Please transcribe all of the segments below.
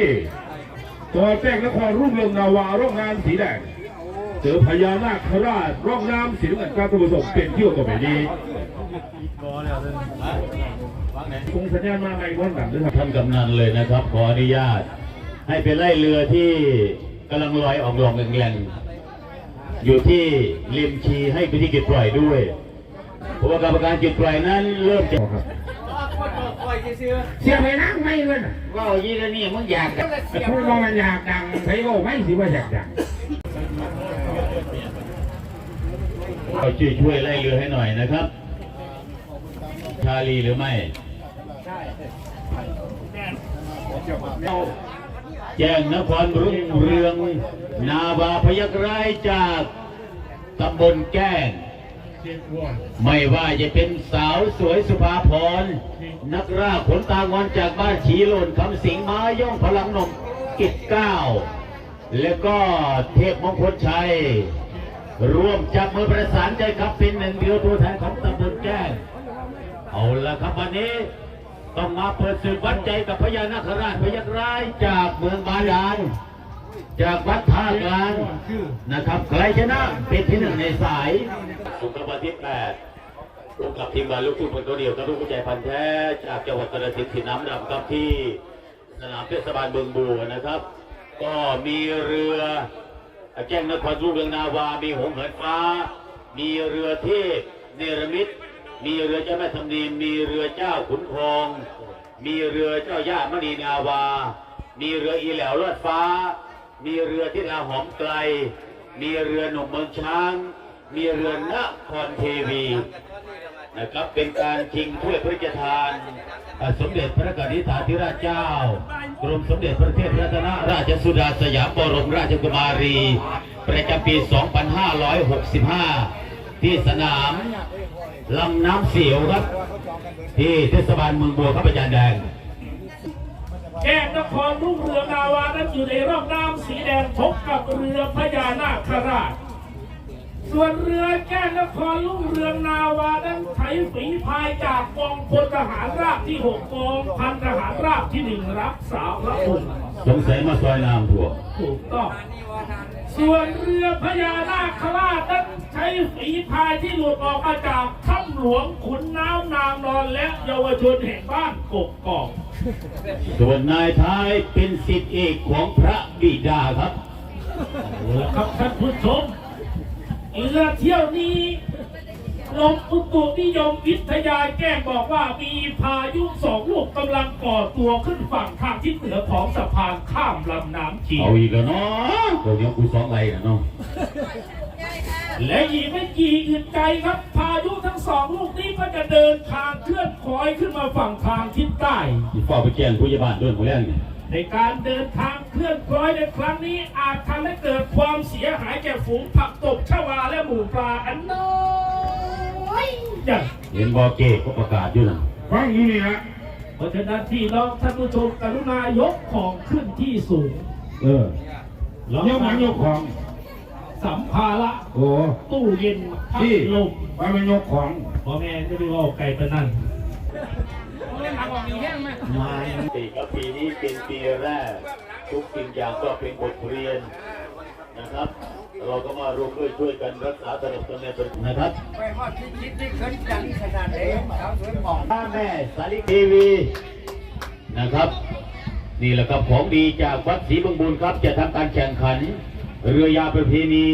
เอกตัวแจ้งนครรุ่งเรืองนาวาร่องน้ำสีแดงเจอพญานาคราชร่องน้ำสีน้ำเงินการตัวผสมเป็นเที่ยวต่อไปนี้คงสัญญาณมาไงก้อนหลังด้วยครับท่านกำนันเลยนะครับ ขออนุญาต ให้ไปไล่เรือที่กำลังลอยออกลองแรงๆอยู่ที่ริมชีให้พิธีกิจปล่อยด้วยเพราะว่ากรรมการจุดปล่อยนั้นเริ่มจะ เสียไปนั่งไม่เลยน่ะว่ายี่แล้วนี่มึงอยากพูดว่ามันอยากดังใครก็ไม่สิว่าอยากดังเขาช่วยช่วยไล่เรือให้หน่อยนะครับ ชาลีหรือไม่แจ้งนครรุ่งเรือง นาวาพยักร้ายจากตำบลแก้ง ไม่ว่าจะเป็นสาวสวยสุภาพร นักร่าขนตางอนจากบ้านฉีโลนคำสิงมาย่องพลังนมกิจเก้า แล้วก็เทพมงคลชัย ร่วมจับมือประสานใจครับเป็นหนึ่งเดียวตัวแทนของตำบลแก้งเอาละครับวันนี้ต้องมาเปิดศึกวัดใจกับพญานาคราชพยักร้ายจากเมืองบาดาล จากวัดท่ากลางนะครับใครชนะเป็นที่หนึ่งในสายสุขวันที่แปดร่วมกับทีมงานลูกทุ่งคนตัวเดียวกับลูกผู้ใจพันธ์แท้จากจังหวัดกระสินสีน้ำดำครับที่สนามเทศบาลเมืองบัวนะครับ ก็มีเรือแจ้งนครรุ่งเรืองนาวา มีหงส์เหินฟ้า มีเรือเทพเนรมิต มีเรือเจ้าแม่ธรรมนีมีเรือเจ้าขุนทอง มีเรือเจ้าย่ามณีนาวา มีเรืออีแหลวลอดฟ้า มีเรือที่ลาหอมไกล มีเรือหนุ่มเมืองช้าง มีเรือนครเทวีนะครับเป็นการชิงถ้วยพระราชทาน สมเด็จพระกนิษฐาธิราชเจ้ากรมสมเด็จพระเทพรัตนราชสุดาสยามบรมราชกุมารี ประจำปี 2565 ที่สนามลำน้ำเสียวครับ ที่เทศบาลเมืองบัวครับอาจารย์แดง แก้นครรุ่งเรืองนาวานั้นอยู่ในร่องน้ำสีแดงพบกับเรือพญานาคราช ส่วนเรือแก้งนครรุ่งเรืองนาวานั้นใช้ฝีพายจากกองพลทหารราบที่หกกองพันทหารราบที่หนึ่งรักษาพระองค์สงสัยมาซอยน้ำถั่วถูกต้อง ส่วนเรือพญานาคราชนั้นใช้ฝีพายที่หลุดออกมาจากถ้ำหลวงขุนน้ำนางนอนและเยาวชนแห่งบ้านกกกอกส่วนนายท้ายเป็นสิทธิเอกของพระบิดาครับครับท่านผู้ชม เรือเที่ยวนี้ลมอุตุนิยมวิทยาแจ้งบอกว่ามีพายุสองลูกกำลังก่อตัวขึ้นฝั่งทางทิศเหนือของสะพานข้ามลำน้ำจีเอาอีกแล้วเนาะตัวเดียวกูสองไรนะเนาะและอีกไม่กี่อื่นไกลครับ พายุทั้งสองลูกนี้ก็จะเดินทางเคลื่อนคอยขึ้นมาฝั่งทางทิศใต้ที่เฝ้าไปแจ้งผู้ใหญ่บ้านด้วยคนแรกเนี่ย ในการเดินทางเคลื่อนคล้อยในครั้งนี้อาจทำให้เกิดความเสียหายแก่ฝูงผักตบชวาและหมูปลาอันน้อยอย่างเห็นบอเกกก็ประกาศอยู่นะฟังอยู่นี่ฮะเพราะฉะนั้นที่น้องท่านผู้ชมกรุณายกของขึ้นที่สูง เออแล้วยกมันยกของ สัมภาระโอ้ตู้เย็นพัดที่ลมว่ามันยกของพ่อแม่จะไปว่าไก่ปะนั่นมา ปีครับปีนี้เป็นปีแรก ทุกสิ่งอย่างก็เป็นบทเรียนนะครับ เราก็มาร่วมด้วยช่วยกันรักษาตระบบตนเองนะครับไปฮอดที่คิดที่ขึ้นดังขนาดไหนสาวสวยหมองพ่อแม่สาลิกทีวีนะครับ นี่แหละครับของดีจากวัดศรีบางบุญครับ จะทำการแข่งขัน เรือยาวประเพณี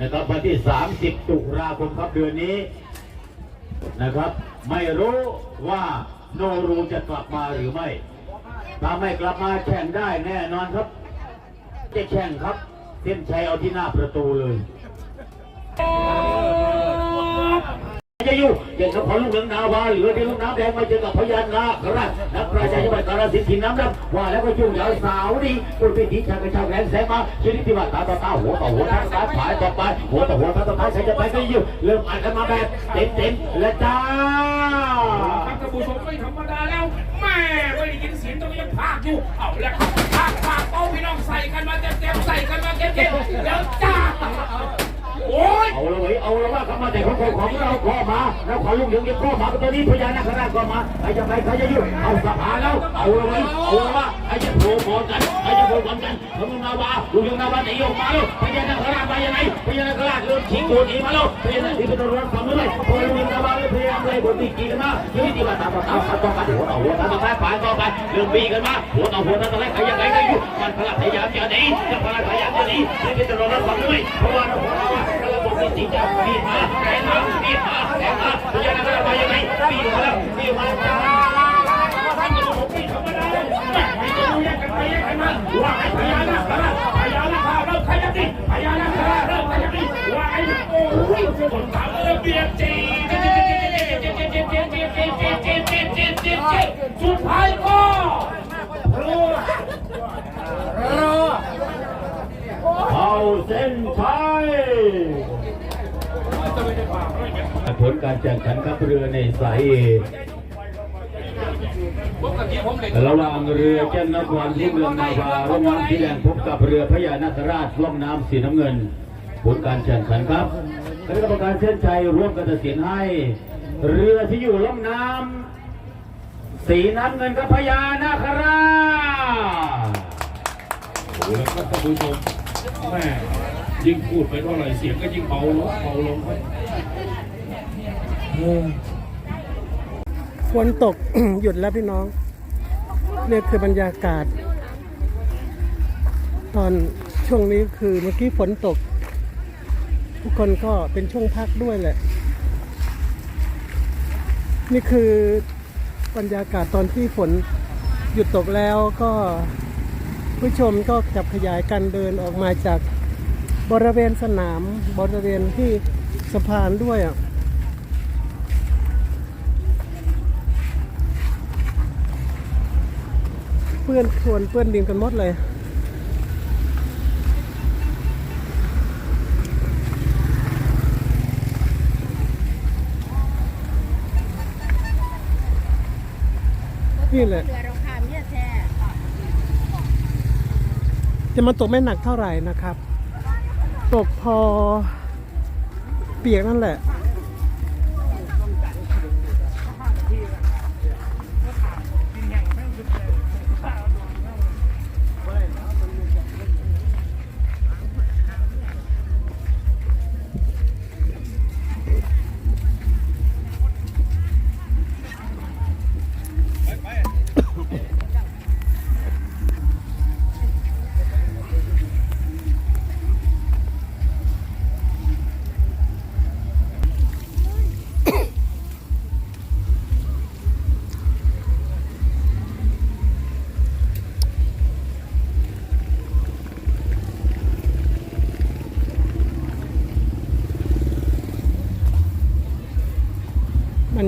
นะครับวันที่ 30 ตุลาคมครับเดือนนี้นะครับ ไม่รู้ว่าโนรูจะกลับมาหรือไม่ ถ้าไม่กลับมาแข่งได้แน่นอนครับจะแข่งครับ เส้นชัยเอาที่หน้าประตูเลยจะอยู่อย่างนครลูกเมืองนาวาเหลือที่ลูกน้ำแดงมาเจอกับพญานาคราชนักปราชญ์จังหวัดกาฬสินธุ์ถิ่นน้ำดำว่าแล้วก็ช่งยาวสาวดีบนเวทีชายกระชากแรงแสงมาชนิดที่ว่าตาต่อตาหัวต่อหัวทางซ้ายขวาต่อไปหัวต่อหัวทางต่อไปใครจะไปก็อยู่เริ่มอัดกันมาแบบเต็มเต็มๆและจ้าครับท่านผู้ชมไม่ธรรมดาแล้วแม่ ยินเสียงตรงนี้ยังพากอยู่ เอาละครับพากพากเอาพี่น้องใส่กันมาเต็มๆใส่กันมาเต็มๆแล้วจ้า เอาละเว้ยเอาละว่าเขามาแต่ของของเราก็มา แล้วขอลุงเดืองก็มาตอนนี้พญานาคราชก็มาใครจะไปใครจะยู่เอาสภาแล้วเอาละเว้ยเอาละว่าใครจะโผล่พร้อมกันใครจะโผล่พร้อมกันเขมึงนาวาลุงเดืองนาวาจะยกมาแล้วพญานาคราชมายังไงพญานาคราชเริ่มชิงตัวหนีมาแล้วพญานาคที่เป็นรถความด้วยพอลุงเดืองนาวาเลยพยายามเลยบนตีกีกันมายี่ที่มาตามมาตามตามต่อกันหัวต่อหัวต่อต่อไปต่อไปเริ่มบีกันมาหัวต่อหัวต่อต่อไปใครยังไงก็อยู่มันพลังพยายามจะหนีจะพลังพยายามจะหนีนี่เป็นรถความด้วยเพราะว่าเรา จริงจะบีมาแรงมาบีมาแรงมาพญานาคราชมายังไงบีมาแล้วบีมาแล้วว่าไอ้พญานาคราชพญานาคราชเริ่มขยับดิพญานาคเริ่มขยับดิว่าไอ้โอ้ยคนทำเริ่มเบียดจีสุดท้ายก็รู้เข้าเส้นชัย ผลการแข่งขันขับเรือในสายเอระหว่างเรือแก้มนครที่เมืองนาวาร่องน้ำสีแดงพบกับเรือพญานาคราชร่องน้ำสีน้ำเงิน ผลการแข่งขันครับคณะกรรมการเส้นชัยร่วมกันตัดสินให้ เรือที่อยู่ร่องน้ำสีน้ำเงินกับพญานาคราชโอ้โหแล้วก็ท่านผู้ชมแม่ยิ่งพูดไปเท่าไหร่เสียงก็ยิ่งเบาลงเบาลงครับ ฝนตก หยุดแล้วพี่น้องนี่คือบรรยากาศ ตอนช่วงนี้คือเมื่อกี้ฝนตก ทุกคนก็เป็นช่วงพักด้วยแหละ นี่คือบรรยากาศตอนที่ฝนหยุดตกแล้วก็ผู้ชมก็จับขยายการเดินออกมาจากบริเวณสนามบริเวณที่สะพานด้วยอะ ปื้อนโคลนเปื้อนดินกันหมดเลย นี่แหละ เรือเราคามเนี่ยแท้จะมันตกไม่หนักเท่าไหร่นะครับ ตกพอเปียกนั่นแหละ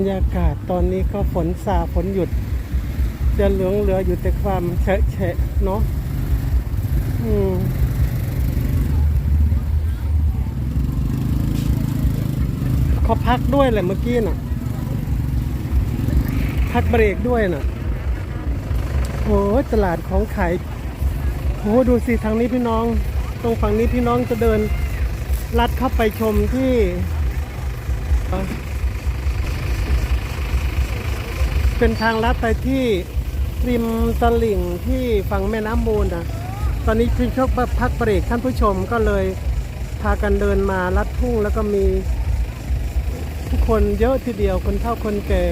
ยากาศตอนนี้ก็ฝนซาฝนหยุด จะเหลืองเหลืออยู่แต่ความแฉะแฉะเนาะอืมเขาพักด้วยแหละเมื่อกี้น่ะ พักเบรกด้วยน่ะโอ้ตลาดของขายโอ้ดูสิทางนี้พี่น้อง ตรงฝั่งนี้พี่น้องจะเดินลัดเข้าไปชมที่ เป็นทางลัดไปที่ริมตลิ่งที่ฝั่งแม่น้ำมูลนะตอนนี้พี่ชกพักเบรกท่านผู้ชมก็เลยพากันเดินมาลัดทุ่งแล้วก็มีผู้คนเยอะทีเดียวคนเฒ่าคนแก่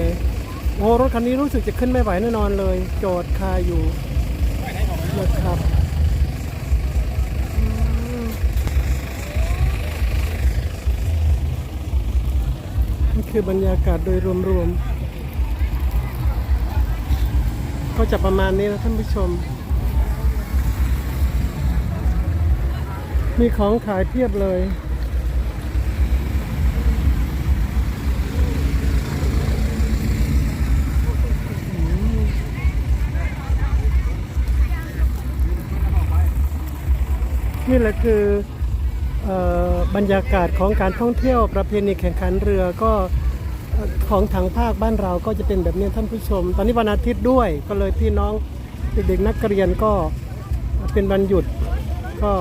โอ้รถคันนี้รู้สึกจะขึ้นไม่ไหวแน่นอนเลยจอดคาอยู่นะครับนี่คือบรรยากาศโดยรวมๆ ก็จะประมาณนี้นะท่านผู้ชม มีของขายเพียบเลย นี่แหละคือออบรรยากาศของการท่องเที่ยวประเพณีแข่งขันเรือก็ ของทางภาคบ้านเราก็จะเป็นแบบนี้ท่านผู้ชม ตอนนี้วันอาทิตย์ด้วยก็เลยพี่น้องเด็กๆนักเรียนก็เป็นวันหยุดก็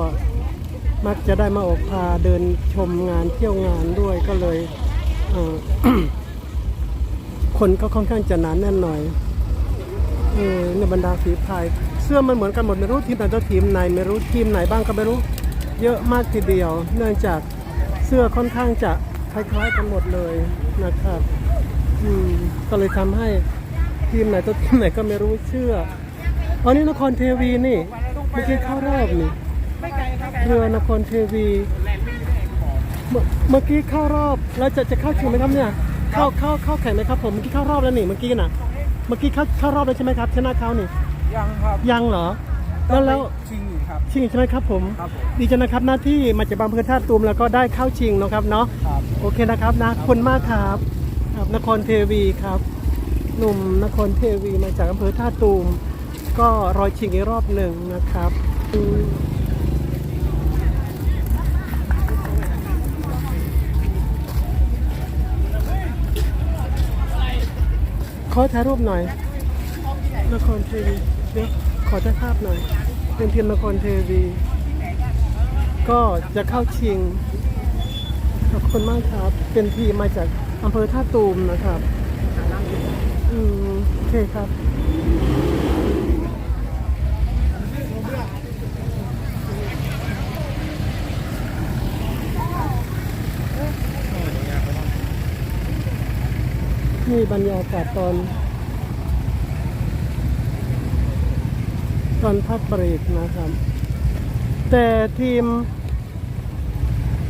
มักจะได้มาออกพาเดินชมงานเที่ยวงานด้วยก็เลยคนก็ค่อนข้างจะหนาแน่นหน่อยเออในบรรดาฝีพายเสื้อมันเหมือนกันหมดไม่รู้ทีมไหนตัวทีมไหนไม่รู้ทีมไหนบ้างก็ไม่รู้ เยอะมากทีเดียว เนื่องจากเสื้อค่อนข้างจะ คล้ายๆกันหมดเลยนะครับอืมก็เลยทำให้ทีมไหนตัวทีมไหนก็ไม่รู้เชื่ออันนี้นครเทวีนี่เมื่อกี้เข้ารอบนี่เรือนครเทวีเมื่อเมื่อกี้เข้ารอบแล้วจะจะเข้าชิงไหมครับเนี่ยเข้าเข้าเข้าแข่งไหมครับผมเมื่อกี้เข้ารอบแล้วนี่เมื่อกี้น่ะ เมื่อกี้เข้าเข้ารอบแล้วใช่ไหมครับชนะเขานี่ยังครับยังเหรอแล้วแล้วชิงอีก ครับ ชิงใช่ไหมครับผม ครับผมดีจังนะครับหน้าที่มาจากบางพื้นท่าตูมแล้วก็ได้เข้าชิงเนาะครับเนาะ ครับ โอเคนะครับนะขอบคุณมากครับครับนครเทวีครับ หนุ่มนครเทวีมาจากอำเภอท่าตูม ก็รอยชิงอีกรอบหนึ่งนะครับอืมขอถ่ายรูปหน่อยนครเทวีเดี๋ยวขอถ่ายภาพหน่อย เป็นทีมนครเทวี ก็จะเข้าชิง ขอบคุณมากครับ เป็นทีมมาจากอำเภอท่าตูมนะครับ อืมโอเคครับนี่บรรยากาศตอน ตอนพักเบรกนะครับ แต่ทีม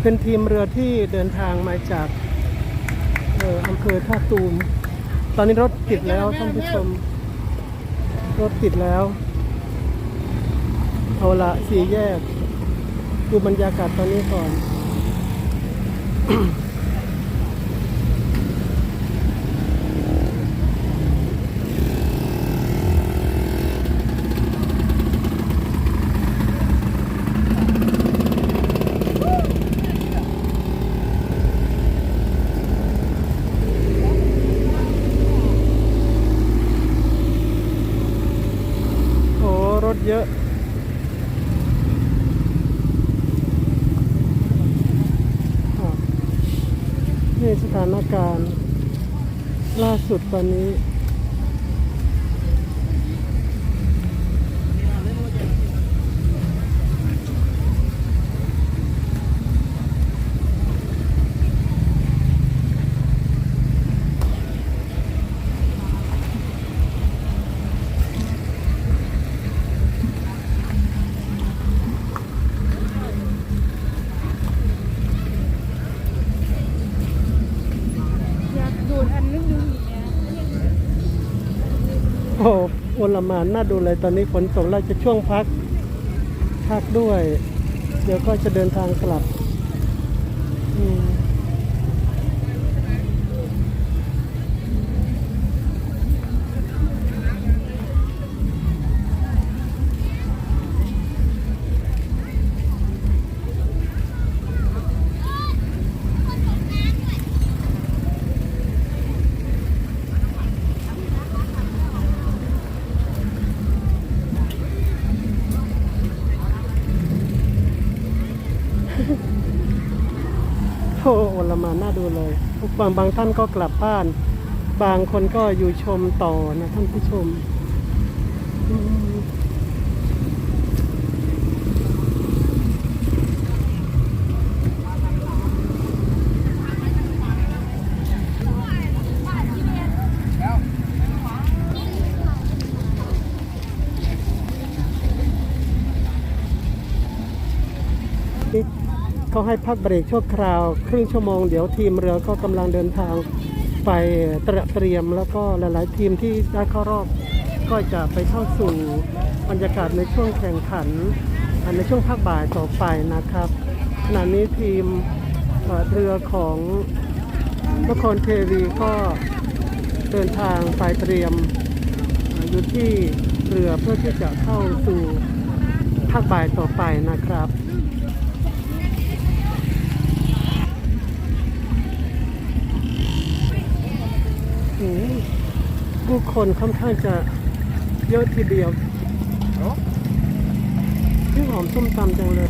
เป็นทีมเรือที่เดินทางมาจากเอ่ออำเภอท่าตูม ตอนนี้รถติดแล้วท่านผู้ชม รถติดแล้ว เอาละสี่แยก ดูบรรยากาศตอนนี้ก่อน โอ้รถเยอะ อะนี่ส ถานการณ์ล่าสุดตอนนี้ อยากดูดอันนึงดูอีกเนี่ย โอ้โอ ลหมานน่าดูเลยตอนนี้ฝนตกเราจะช่วงพัก พักด้วย เดี๋ยวก็จะเดินทางกลับ อืม มานน่าดูเลยบางบางท่านก็กลับบ้าน บางคนก็อยู่ชมต่อนะท่านผู้ชมอีก เขาให้พักเบรกชั่วคราว ครึ่งชั่วโมงเดี๋ยวทีมเรือก็กำลังเดินทางไปเตรียเตรียมแล้วก็หลาย ๆ ทีมที่ได้เข้ารอบ ก็จะไปเข้าสู่บรรยากาศในช่วงแข่งขันในช่วงภาคบ่ายต่อไปนะครับ ขณะนี้ทีมเรือของนครเทวีก็เดินทางไปเตรียมอยู่ที่เรือเพื่อที่จะเข้าสู่ภาคบ่ายต่อไปนะครับ ผู้คนค่อนข้างจะเยอะทีเดียวที่หอมส้มตำจังเลย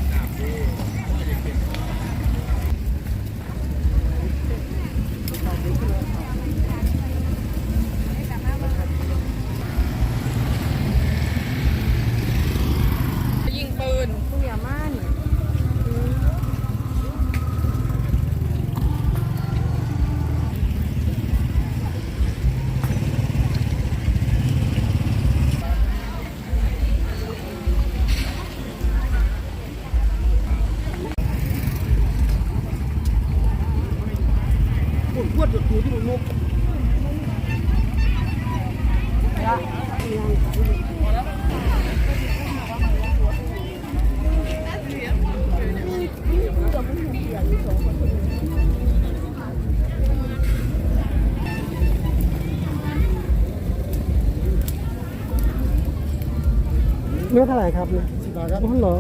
เนื้อเท่าไหร่ครับเนี่ยสิบบาทครับอ๋อเหรอ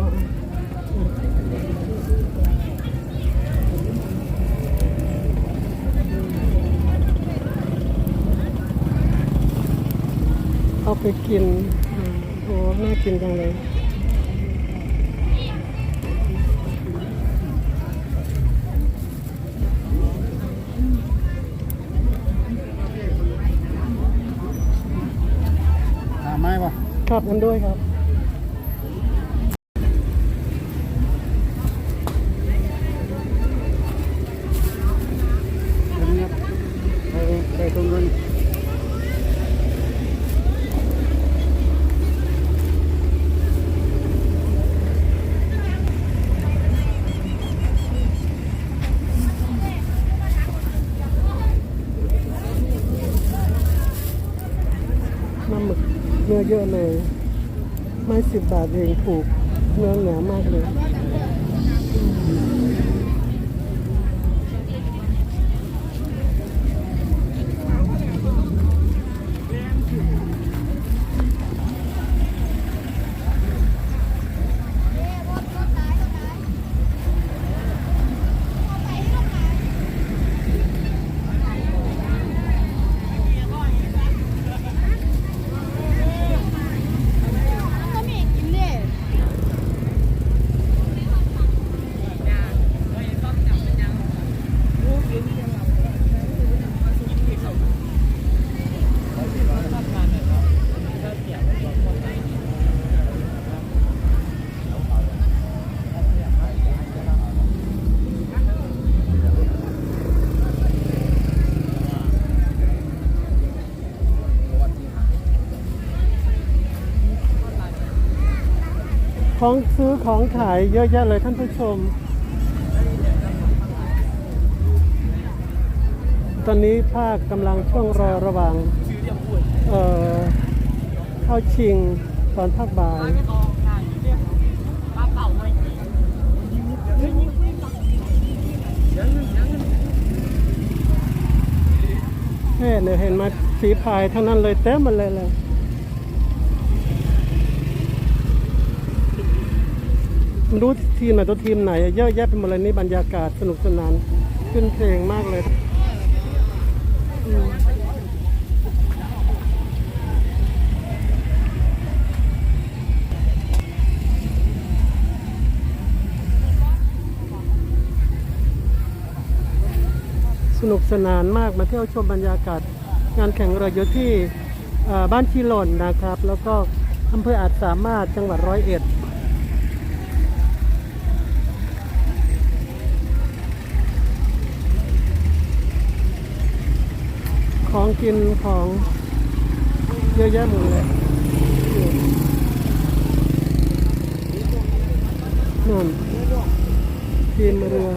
เอาไปกินอืมโอ้น่ากินจังเลยหาไม้ป่ะครับกันด้วยครับ เดี๋ยวนี้ไปไปตรงนั้น น้ำหมึก เยอะเลย ไม่สิบบาทเองถูกเนื้อหนามากเลย ของซื้อของขายเยอะแยะเลยท่านผู้ชม ตอนนี้ภาคกำลังช่วงรอระหว่างเอ่อเข้าชิงตอนภาคบ่ายแม่เนี่ยเห็นมาสีพายทั้งนั้นเลยเต็มหมันเลยเลย ไม่ รู้ทีมไหนตัวทีมไหน เยอะแยะไปหมดเลยนี่บรรยากาศสนุกสนานขึ้นเพลงมากเลยสนุกสนานมากมาเที่ยวชมบรรยากาศงานแข่งเรือยที่บ้านชีหล่นนะครับ แล้วก็อำเภออาจสามารถจังหวัดร้อยเอ็ด ของกินของเยอะแยะหมดเลยนั่นทีมเรือ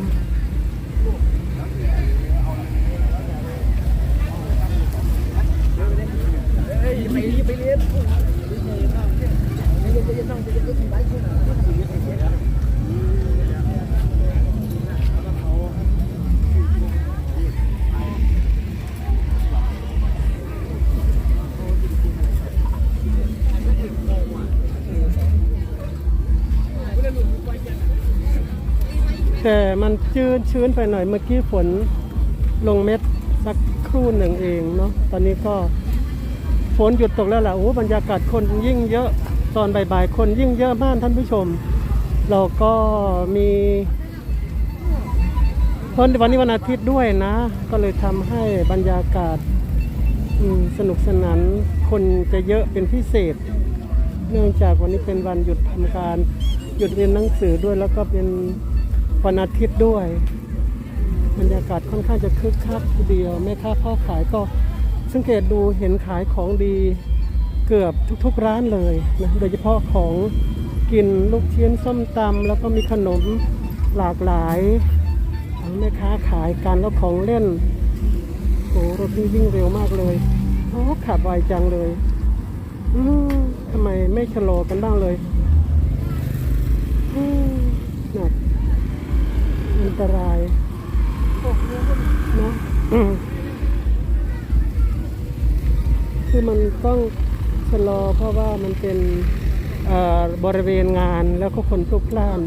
แต่มัน ชื้นชื้นไปหน่อยเมื่อกี้ฝนลงเม็ดสักครู่หนึ่งเองเนาะตอนนี้ก็ฝนหยุดตกแล้วล่ะโอ้บรรยากาศคนยิ่งเยอะตอนบ่ายๆคนยิ่งเยอะมากท่านผู้ชม เราก็มีเพราะวันนี้วันอาทิตย์ด้วยนะ ก็เลยทำให้บรรยากาศสนุกสนานคนจะเยอะเป็นพิเศษ เนื่องจากวันนี้เป็นวันหยุดทำการหยุดเรียนหนังสือด้วยแล้วก็เป็น วันอาทิตย์ด้วย บรรยากาศค่อนข้างจะคึกคักทีเดียวแม่ค้าพ่อขายก็สังเกตดูเห็นขายของดีเกือบทุกๆร้านเลยนะโดยเฉพาะของกินลูกชิ้นส้มตำแล้วก็มีขนมหลากหลายแม่ค้าขายกันแล้วของเล่นโอ้รถนี่วิ่งเร็วมากเลยโอ้ขับไวจังเลยทำไมไม่ชะลอกันบ้างเลย อืม อันตรายเนาะอืมคือมันต้องชะลอเพราะว่ามันเป็นเอ่อบริเวณงานแล้วก็คนพลุกพล่าน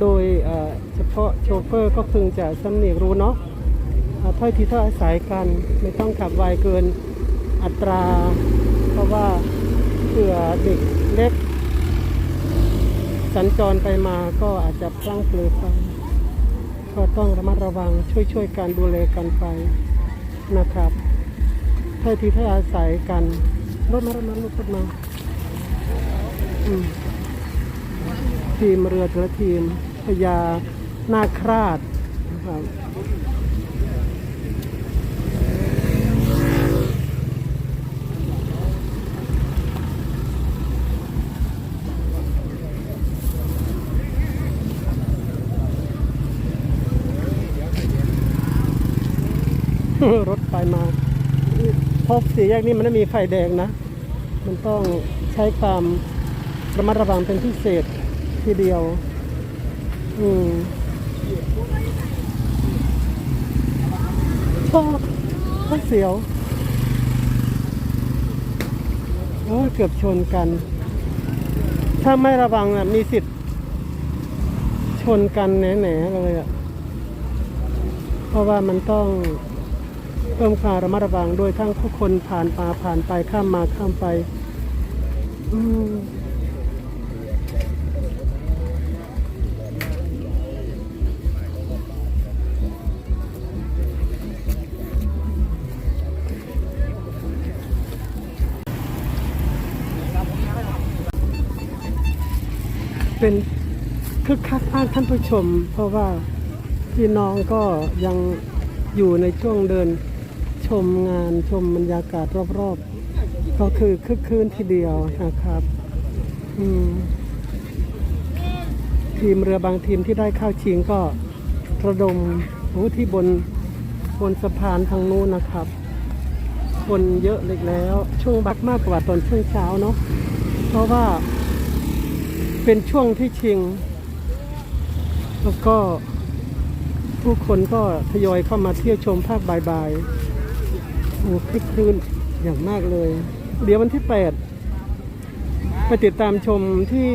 โดยเอ่อเฉพาะโชเฟอร์ก็พึงจะสำเนียกรู้เนาะอ่าถ้อยทีถ้อยอาศัยกันไม่ต้องขับไวเกินอัตรา เพราะว่าเผื่อเด็กเล็ก สัญจรไปมาก็อาจจะพลั้งเปลือไป ก็ต้องระมัดระวังช่วยๆกันดูแลกันไปนะครับถ้ายทีถ้อยอาศัยกันรถมารถมารถมาอืมทีมเรือแต่ละทีมพญานาคราชนะครับ รถไปมา พบสี่แยกนี้มันไม่มีไฟแดงนะ มันต้องใช้ความระมัดระวังเป็นพิเศษทีเดียว อืมโอ้ก็เสียวโอ้เกือบชนกัน ถ้าไม่ระวังอะ มีสิทธิ์ชนกันแหน่ๆเลยอะ เพราะว่ามันต้อง พิ่มความระมัดระวังโดยทั้งผู้คนผ่านมาผ่านไปข้ามมาข้ามไปอืมเป็นคึกคักมากท่านผู้ชม เพราะว่าพี่น้องก็ยังอยู่ในช่วงเดิน มงานชมบรรยากาศรอบๆ ก็คือคึกคืนทีเดียวนะครับทีมเรือบางทีมที่ได้เข้าชิงก็ระดมโอ้ที่บนบนสะพานทางนู้นนะครับ คนเยอะเล็กแล้ว ช่วงบักมากกว่าตอนช่วงเช้าเนาะเพราะว่าเป็นช่วงที่ชิง แล้วก็ผู้คนก็ทยอยเข้ามาเที่ยวชมภาคบ่ายๆ โอ้คลึกครื้นอย่างมากเลย เดี๋ยววันที่ 8 ไปติดตามชมที่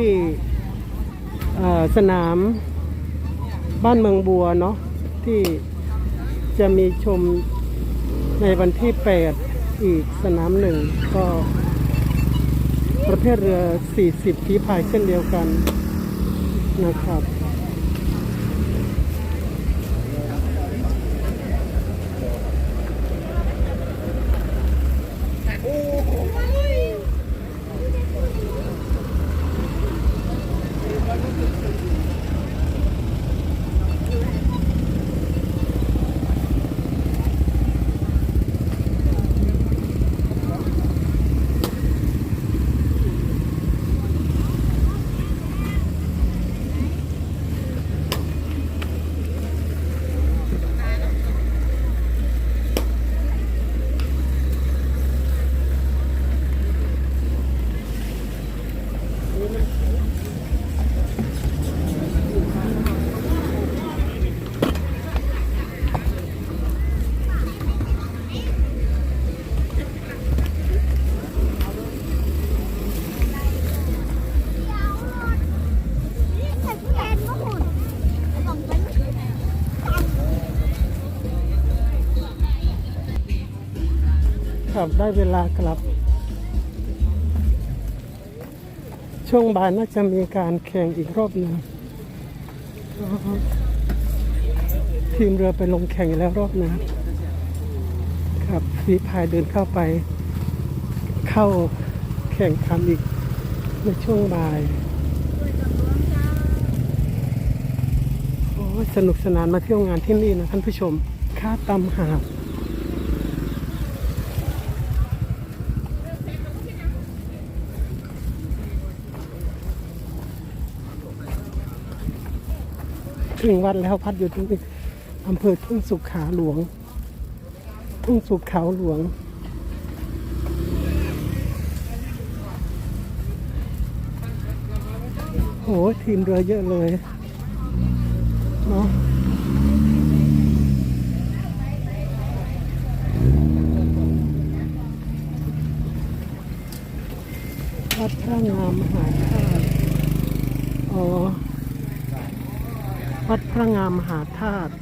สนามบ้านเมืองบัวเนาะที่จะมีชมในวันที่ 8 อีกสนามหนึ่งก็ประเภทเรือ 40 ฝีพายเช่นเดียวกันนะครับ ครับได้เวลากลับ ช่วงบ่ายน่าจะมีการแข่งอีกรอบหนึ่งทีมเรือไปลงแข่งแล้วรอบหนึงครับฝีพายเดินเข้าไปเข้าแข่งขันอีกในช่วงบ่ายโอ้ยสนุกสนานมาเที่ยวงานที่นี่นะท่านผู้ชม ค่าตำหาบ ถึงวัดแล้วพัดอยู่ที่อำเภอทุ่งสุขขาหลวง ทุ่งสุขขาหลวง โอ้ทีมเรือเยอะเลยเนาะ วัดพระงามมหาธาตุอ๋อ วัดพ ระงามมหาธาตุ